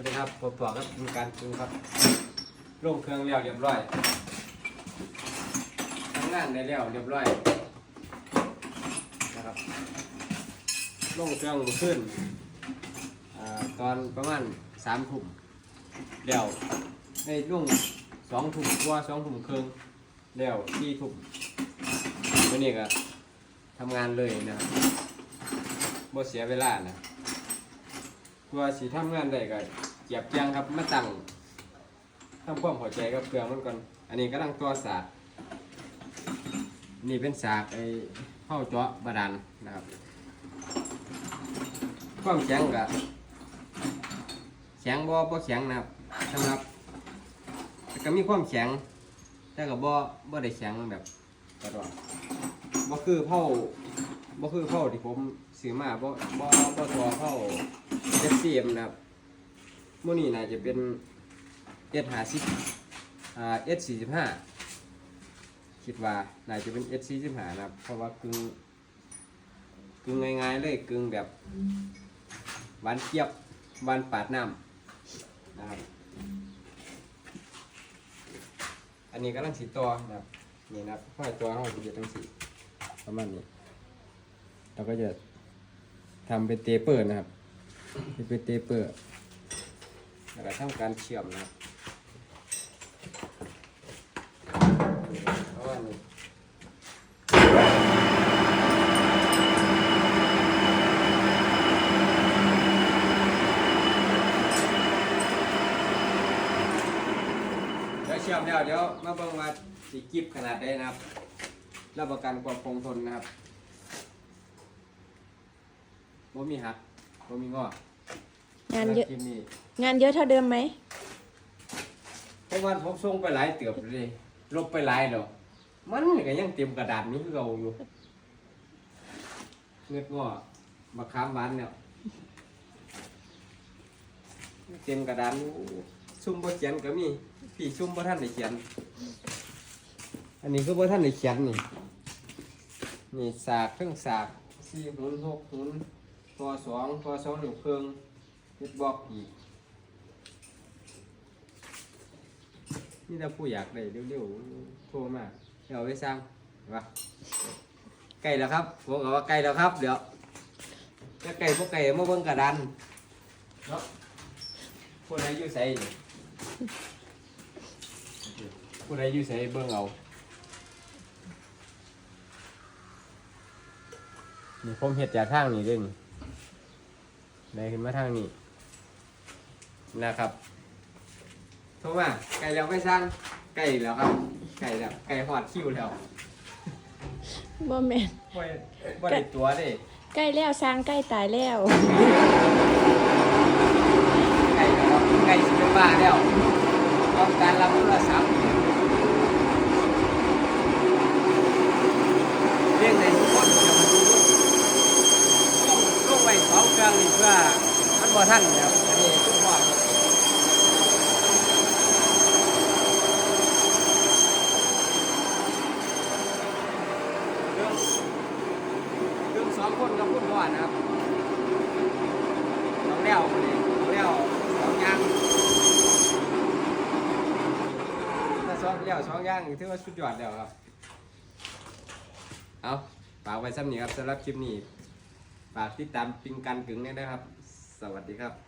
วัสดีครับผมตัวครับมีการปรุงครับลงเครื่องแล้วเรียบร้อยทำงานได้แล้วเรียบร้อยนะครับลงเครื่องขึ้นอ่าตอนประมาณสามทุ่มแล้วในลุงสองทุ่มกว่าสองทุ่มครึ่งแล้วที่ทุ่มวันนี้ก็ทำงานเลยนะครับบ่เสียเวลานะตัวสีทำงานได้ก็ เจียบเจียงครับมาตั้งทำความเข้าใจกับเครื่องมันก่อน อันนี้กำลังตัวสากนี่เป็นสากไอ้เข้าเจาะบาดาลนะครับ ความแข็งกับแข็งบ่บ่แข็งนะครับสำหรับก็มีความแข็ง แต่ก็บ่บ่ได้แข็งแบบกระดอนบ่คือเผาบ่คือเผาที่ผมซื้อมาบ่บ่บ่ตัวเผาเอฟซีเอ็มนะครับ มื่อนี้น่าจะเป็นเอสห้าสิบอ่าเอสสี่สิบห้าคิดว่าน่าจะเป็นเอสสี่สิบห้านะครับ เพราะว่ากึ่งกึ่งง่ายๆเลยกึ่งแบบหวานเจี๊ยบหวานปาดน้ำนะครับอันนี้กำลังสีตัวนะครับนี่นะครับห้อยตัวห้อยจะต้งสีประมาณนี้เราก็จะทำเป็นเตเปอร์นะครับเป็นเตเปอร์ แล้วก็ทำการเชื่อมนะครับเพราะว่านี่เดี๋ยวเชื่อมแล้วเดี๋ยวมาเบิ่งว่าสีกิบขนาดใดนะครับรับประกันความคงทนนะครับว่มีหักว่มีงอ งานเยอะ คลิปนี้งานเยอะเท่าเดิมไหม เพราะว่าผมส่งไปหลายเตือบเลยลบไปหลายแล้วมันก็ยังเต็มกระดาษนี้คือเราอยู่เงือกงอบักขามหวานเนี่ยเต็มกระดานอยู่ซุ่มบ่เขียนก็มีพี่ซุ่มบ่ท่านได้เขียน อันนี้ก็บ่ท่านได้เขียนนี่นี่สากเครื่องสากสี่หุนหกหุนทอสองทอสองหนึ่งเครื่อง เฮ็ดบอกอีกนี่ถ้าผู้อยากได้เร็วๆโทรมาเดี๋ยวเอาไปสร้างเห็นปะไก่แล้วครับผมก็ว่าไก่แล้วครับ เดี๋ยวจะไก่พวกไก่มาเบิ่งกระดานเนาะผู้ใดอยู่ใส่นี่ผู้ใดอยู่ใส่เบิ่งเอานี่ผมเห็ดจากทางนี้ด้วยนี่ได้ขึ้นมาทางนี้ นะครับโทรมาไก่แล้วไม่สร้างไก่แล้วครับ ไก่แล้วไก่หอดคิวแล้วบ่แมนบ่บ่ได้ตัวเด้ใกล้แล้วสร้างใกล้ตายแล้ว ไก่แล้วครับไก่สิเป็นบ้าแล้วต้องการรับโทรศัพท์เรียกในทุกคนเดี๋ยวมาดูลงลงไว้สองเครื่องนี่เพื่อมันบ่ทันแล้วอันนี้ทุกพ่อเรื่องเรื่ องคนกับคุณพ่อนะครับสองแล้วนี่สองแล้วสองย่างถ้าสองแล้วสองย่างถือว่าสุดยอดแล้วครับ เอาฝากไว้ซ้ำนี้ครับสำหรับคลิปนี้ ฝากติดตามปิงกันกึ่งด้วยนะครับ สวัสดีครับ